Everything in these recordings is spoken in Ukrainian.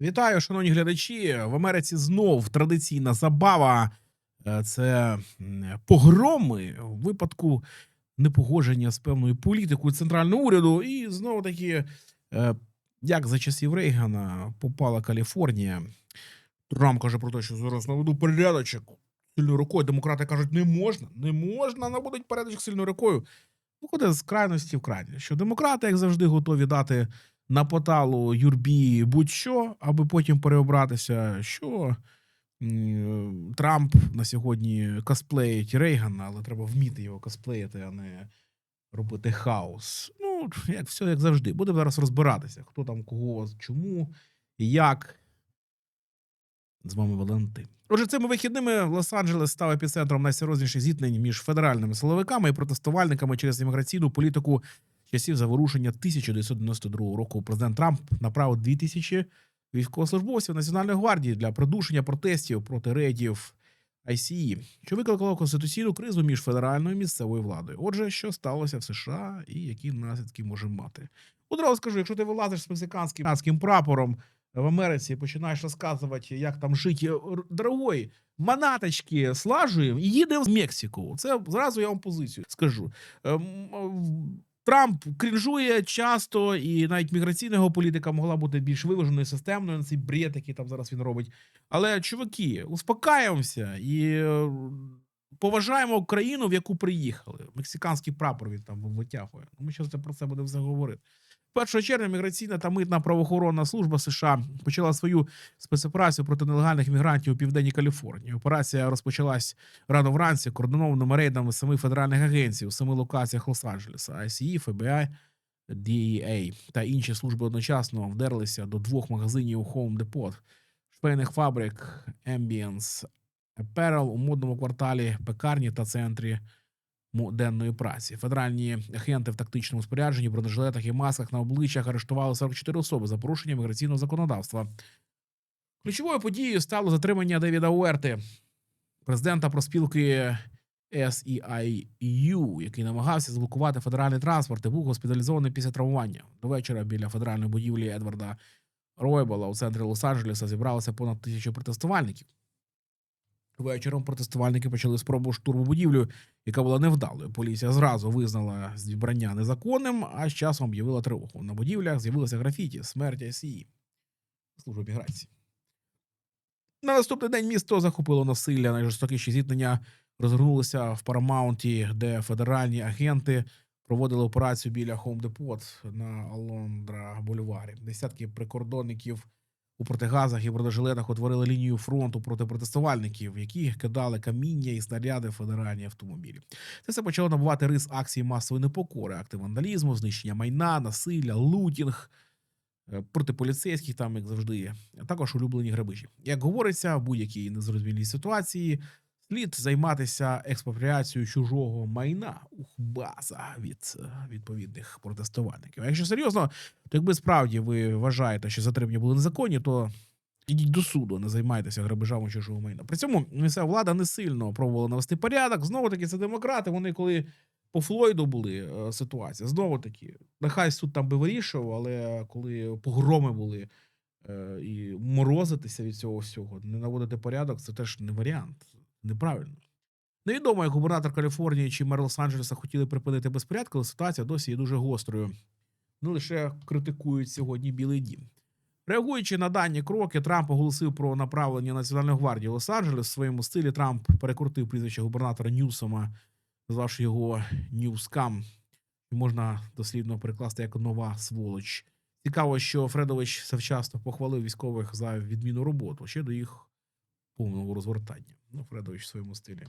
Вітаю, шановні глядачі. В Америці знов традиційна забава. Е, Це погроми в випадку непогодження з певною політикою центрального уряду. І знову таки, е, як за часів Рейгана попала Каліфорнія. Трамп каже про те, що зараз наведу порядочок сильною рукою. Демократи кажуть, не можна, не можна наводить порядочок сильною рукою. Виходить з крайності в крайність, що демократи, як завжди, готові дати на поталу юрбі будь-що, аби потім переобратися, що Трамп на сьогодні косплеїть Рейгана, але треба вміти його косплеїти, а не робити хаос. Ну, як все як завжди. Будемо зараз розбиратися, хто там кого, чому як. З вами Валентин. Отже, цими вихідними Лос-Анджелес став епіцентром найсерйозніших зіткнень між федеральними силовиками і протестувальниками через імміграційну політику часів заворушення 1992 року. Президент Трамп направив 2000 військовослужбовців Національної гвардії для придушення протестів проти рейдів ICE, що викликало конституційну кризу між федеральною і місцевою владою. Отже, що сталося в США і які наслідки може мати? Одразу скажу, якщо ти вилазиш з мексиканським прапором в Америці починаєш розказувати, як там жити, р- дорогой, манаточки слажуємо і їдемо в Мексику. Це зразу я вам позицію скажу. Трамп крінжує часто, і навіть міграційна його політика могла бути більш виваженою, системною на цей бред, який там зараз він робить. Але, чуваки, успокаємося і е, поважаємо країну, в яку приїхали. Мексиканський прапор він там витягує. Ми зараз про це будемо все говорити. 1 червня міграційна та митна правоохоронна служба США почала свою спецоперацію проти нелегальних мігрантів у південній Каліфорнії. Операція розпочалась рано вранці координованими рейдами семи федеральних агенцій у семи локаціях Лос-Анджелеса, ICE, FBI, DEA та інші служби одночасно вдерлися до двох магазинів Home Depot, швейних фабрик Ambience Apparel у модному кварталі, пекарні та центрі денної праці. Федеральні агенти в тактичному спорядженні, бронежилетах і масках на обличчях арештували 44 особи за порушення міграційного законодавства. Ключовою подією стало затримання Девіда Уерти, президента проспілки SEIU, який намагався заблокувати федеральний транспорт і був госпіталізований після травмування. До вечора біля федеральної будівлі Едварда Ройбола у центрі Лос-Анджелеса зібралося понад тисячу протестувальників. Вечором протестувальники почали спробу штурму будівлю, яка була невдалою. Поліція зразу визнала зібрання незаконним, а з часом об'явила тривогу. На будівлях з'явилися графіті смерть СІ. Служба міграції. На наступний день місто захопило насилля. Найжорстокіші зіткнення розгорнулися в Парамаунті, де федеральні агенти проводили операцію біля Home Depot на Алондра бульварі. Десятки прикордонників у протигазах і бронежилетах утворили лінію фронту проти протестувальників, які кидали каміння і снаряди федеральні автомобілі. Це все почало набувати рис акції масової непокори, акти вандалізму, знищення майна, насилля, лутінг е, проти поліцейських, там як завжди а також улюблені грабежі. Як говориться, в будь-якій незрозумілій ситуації слід займатися експропріацією чужого майна ух, база від е, відповідних протестувальників. А якщо серйозно, то якби справді ви вважаєте, що затримання були незаконні, то ідіть до суду, не займайтеся грабежами чужого майна. При цьому місцева влада не сильно пробувала навести порядок. Знову таки, це демократи. Вони коли по Флойду були е, ситуація, знову таки, нехай суд там би вирішував, але коли погроми були е, і морозитися від цього всього, не наводити порядок, це теж не варіант. Неправильно. Невідомо, як губернатор Каліфорнії чи мер Лос-Анджелеса хотіли припинити безпорядок, але ситуація досі є дуже гострою. Ну лише критикують сьогодні Білий Дім. Реагуючи на дані кроки, Трамп оголосив про направлення Національної гвардії Лос-Анджелес. В своєму стилі Трамп перекрутив прізвище губернатора Ньюсома, назвавши його Ньюскам. Можна дослідно перекласти як нова сволоч. Цікаво, що Фредович завчасно похвалив військових за відмінну роботу ще до їх повного розгортання. Ну, Фредович в своєму стилі.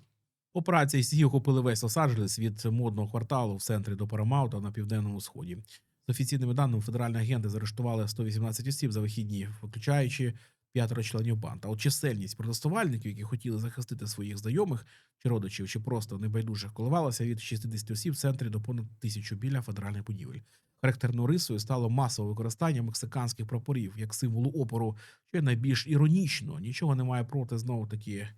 Операції СІ охопили весь Лос-Анджелес від модного кварталу в центрі до Парамаута на південному сході. З офіційними даними, федеральні агенти заарештували 118 осіб за вихідні, включаючи п'ятеро членів банд. А от чисельність протестувальників, які хотіли захистити своїх знайомих чи родичів, чи просто небайдужих, коливалася від 60 осіб в центрі до понад тисячу біля федеральних будівель. Характерною рисою стало масове використання мексиканських прапорів як символу опору, що є найбільш іронічно. Нічого немає проти знову таки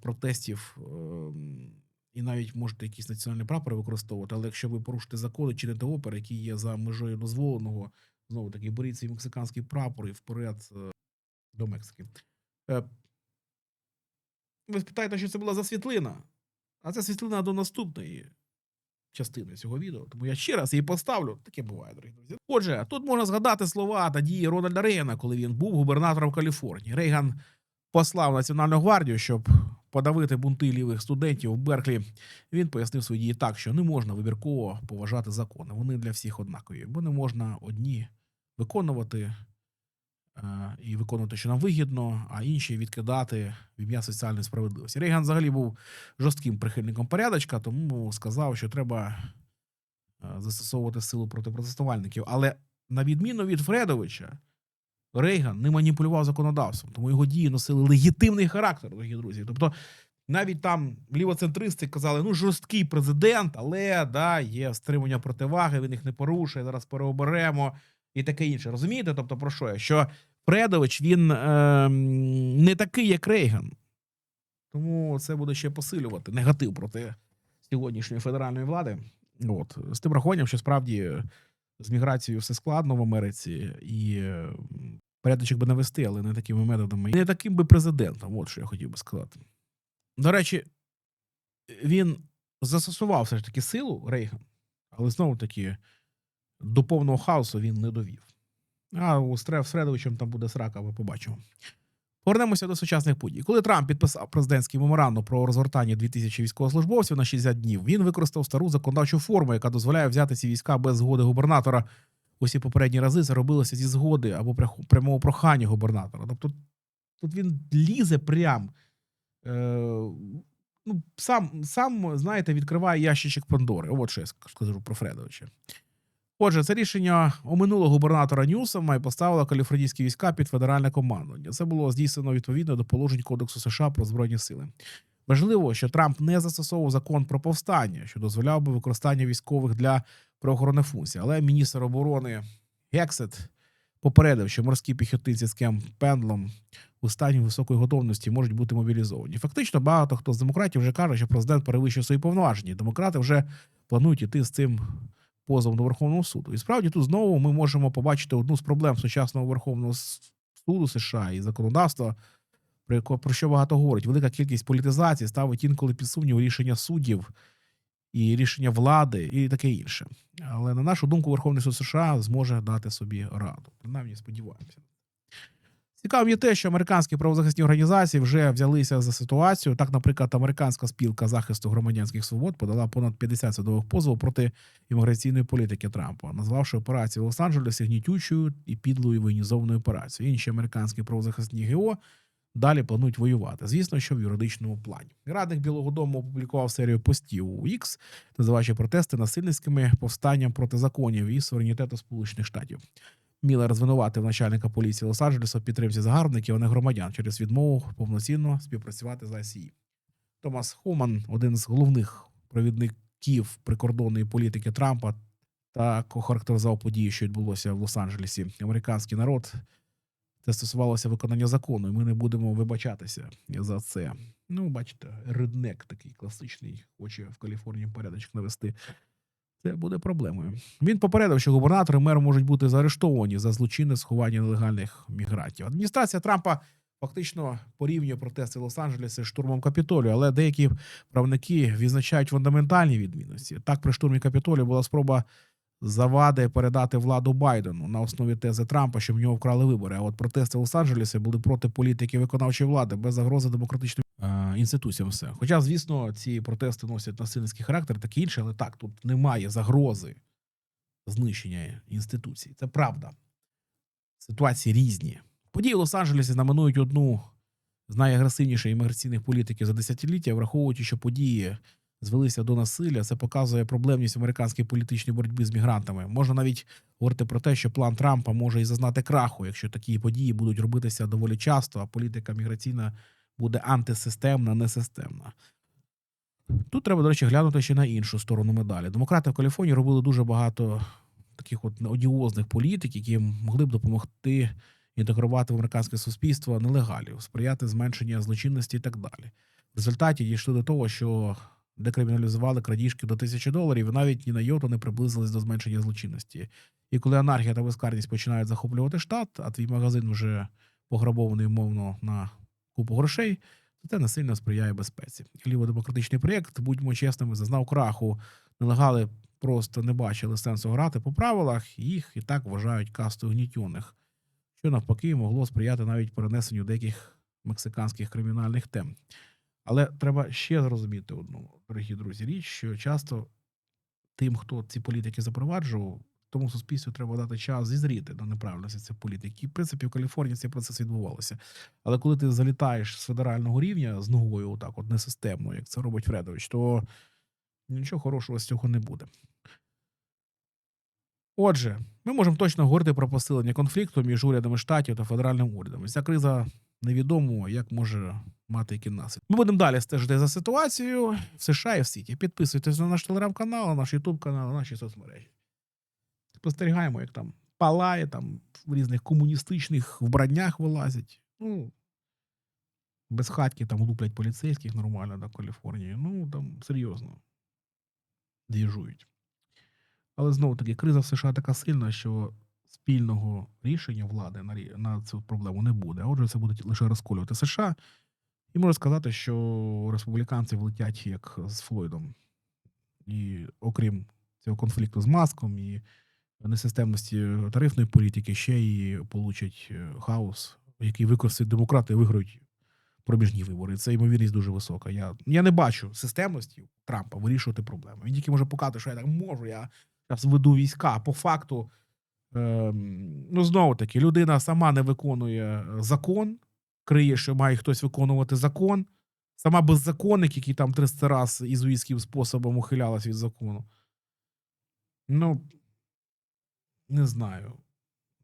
протестів. ем, І навіть можете якісь національні прапори використовувати, але якщо ви порушите закони, чи чините опер, які є за межою дозволеного, знову таки беріть цей мексиканський прапор і вперед е, до Мексики. Е, ви спитаєте, що це була за світлина? А це світлина до наступної частини цього відео. Тому я ще раз її поставлю. Таке буває, дорогі друзі. Отже, тут можна згадати слова та дії Рональда Рейгана, коли він був губернатором Каліфорнії. Рейган послав Національну гвардію, щоб подавити бунти лівих студентів в Берклі. Він пояснив свої дії так, що не можна вибірково поважати закони. Вони для всіх однакові, бо не можна одні виконувати і виконувати, що нам вигідно, а інші відкидати в ім'я соціальної справедливості. Рейган взагалі був жорстким прихильником порядочка, тому сказав, що треба е, застосовувати силу проти протестувальників. Але на відміну від Фредовича, Рейган не маніпулював законодавством, тому його дії носили легітимний характер, дорогі друзі. Тобто, навіть там лівоцентристи казали, ну жорсткий президент, але да, є стримання противаги, він їх не порушує, зараз переоберемо і таке інше. Розумієте? Тобто, про що я? Що Фредович він е, не такий, як Рейган. Тому це буде ще посилювати негатив проти сьогоднішньої федеральної влади. От з тим рахуванням, що справді з міграцією все складно в Америці, і е, порядочок би навести, але не такими методами. Не таким би президентом. От що я хотів би сказати. До речі, він застосував все ж таки силу Рейган, але знову таки до повного хаосу він не довів. А у Стре- там буде срака, ми побачимо. Повернемося до сучасних подій. Коли Трамп підписав президентський меморандум про розгортання 2000 військовослужбовців на 60 днів, він використав стару законодавчу форму, яка дозволяє взяти ці війська без згоди губернатора. Усі попередні рази це робилося зі згоди або прямого прохання губернатора. Тобто тут він лізе прям. Е, ну, сам, сам, знаєте, відкриває ящичок Пандори. От що я скажу про Фредовича. Отже, це рішення оминуло губернатора Ньюсома і поставило каліфорнійські війська під федеральне командування. Це було здійснено відповідно до положень Кодексу США про збройні сили. Важливо, що Трамп не застосовував закон про повстання, що дозволяв би використання військових для правоохоронних функцій. Але міністр оборони Гексет попередив, що морські піхотинці з Кем Пендлом у стані високої готовності можуть бути мобілізовані. Фактично, багато хто з демократів вже каже, що президент перевищив свої повноваження. Демократи вже планують іти з цим позовом до Верховного суду. І справді тут знову ми можемо побачити одну з проблем сучасного Верховного суду США і законодавства, про яко- про що багато говорить. Велика кількість політизації ставить інколи під сумнів рішення суддів і рішення влади, і таке інше. Але на нашу думку, Верховний суд США зможе дати собі раду. Принаймні, сподіваємося. Цікавим є те, що американські правозахисні організації вже взялися за ситуацію. Так, наприклад, американська спілка захисту громадянських свобод подала понад 50 судових позовів проти імміграційної політики Трампа, назвавши операцію в Лос-Анджелесі гнітючою і підлою воєнізованою операцією. Інші американські правозахисні ГО далі планують воювати. Звісно, що в юридичному плані. Радник Білого Дому опублікував серію постів у X, називаючи протести насильницькими повстанням проти законів і суверенітету Сполучених Штатів. Міллер звинуватив начальника поліції Лос-Анджелеса в підтримці загарбників, а не громадян через відмову повноцінно співпрацювати з ICE. Томас Хуман, один з головних провідників прикордонної політики Трампа, так охарактеризував події, що відбулося в Лос-Анджелесі. Американський народ це стосувалося виконання закону, і ми не будемо вибачатися за це. Ну, бачите, реднек такий класичний, хоче в Каліфорнії порядочок навести. Це буде проблемою. Він попередив, що губернатори мер можуть бути заарештовані за злочинне сховання нелегальних мігрантів. Адміністрація Трампа фактично порівнює протести Лос-Анджелеса з штурмом Капітолію, але деякі правники відзначають фундаментальні відмінності. Так, при штурмі Капітолію була спроба завади передати владу Байдену на основі тези Трампа, що в нього вкрали вибори. А от протести Лос-Анджелесі були проти політики виконавчої влади без загрози демократичним е, інституціям. Все. Хоча, звісно, ці протести носять насильницький характер, таке інше, але так тут немає загрози знищення інституцій. Це правда. Ситуації різні. Події в Лос-Анджелесі знаменують одну з найагресивніших імміграційних політиків за десятиліття, враховуючи, що події звелися до насилля. Це показує проблемність американської політичної боротьби з мігрантами. Можна навіть говорити про те, що план Трампа може і зазнати краху, якщо такі події будуть робитися доволі часто, а політика міграційна буде антисистемна, несистемна. Тут треба, до речі, глянути ще на іншу сторону медалі. Демократи в Каліфорнії робили дуже багато таких от одіозних політик, які могли б допомогти інтегрувати в американське суспільство нелегалів, сприяти зменшенню злочинності і так далі. В результаті дійшли до того, що декриміналізували крадіжки до тисячі доларів, і навіть ні на йоту не приблизились до зменшення злочинності. І коли анархія та безкарність починають захоплювати штат, а твій магазин вже пограбований умовно на купу грошей, то це не сильно сприяє безпеці. Ліводемократичний проєкт, будьмо чесними, зазнав краху. Нелегали просто не бачили сенсу грати по правилах, їх і так вважають кастою гнітьоних, що навпаки могло сприяти навіть перенесенню деяких мексиканських кримінальних тем. Але треба ще зрозуміти одну, дорогі друзі, річ, що часто тим, хто ці політики запроваджував, тому суспільству треба дати час зізріти до неправильності цих політик. В принципі, в Каліфорнії цей процес відбувався. Але коли ти залітаєш з федерального рівня з ногою, отак, от несистемно, як це робить Фредович, то нічого хорошого з цього не буде. Отже, ми можемо точно говорити про посилення конфлікту між урядами штатів та федеральним урядом. Ця криза невідомо, як може мати які наслідки. Ми будемо далі стежити за ситуацією в США і в світі. Підписуйтесь на наш телеграм-канал, на наш Ютуб канал, на наші соцмережі. Спостерігаємо, як там палає, там в різних комуністичних вбраннях вилазять. Ну, без хатки там луплять поліцейських нормально на Каліфорнії. Ну, там серйозно. Двіжують. Але знову таки, криза в США така сильна, що спільного рішення влади на, на цю проблему не буде. А отже, це будуть лише розколювати США. І можу сказати, що республіканці влетять як з Флойдом. І окрім цього конфлікту з маском і несистемності тарифної політики, ще й получать е, хаос, який використають демократи і виграють проміжні вибори. Це ймовірність дуже висока. Я, я не бачу системності Трампа вирішувати проблеми. Він тільки може показати, що я так можу. Я зараз веду війська. По факту, ем, ну знову таки, людина сама не виконує закон, криє, що має хтось виконувати закон. Сама беззаконник, який там 300 раз ізуїтським способом ухилялась від закону. Ну, не знаю.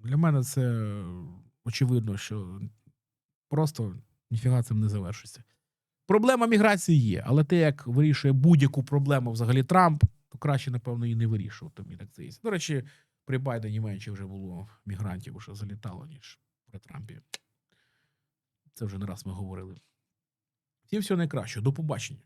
Для мене це очевидно, що просто ніфіга цим не завершиться. Проблема міграції є, але те, як вирішує будь-яку проблему взагалі Трамп, то краще, напевно, і не вирішувати. Мені так здається. До речі, при Байдені менше вже було мігрантів, що залітало, ніж при Трампі. Це вже не раз ми говорили. Всім всього найкращого. До побачення.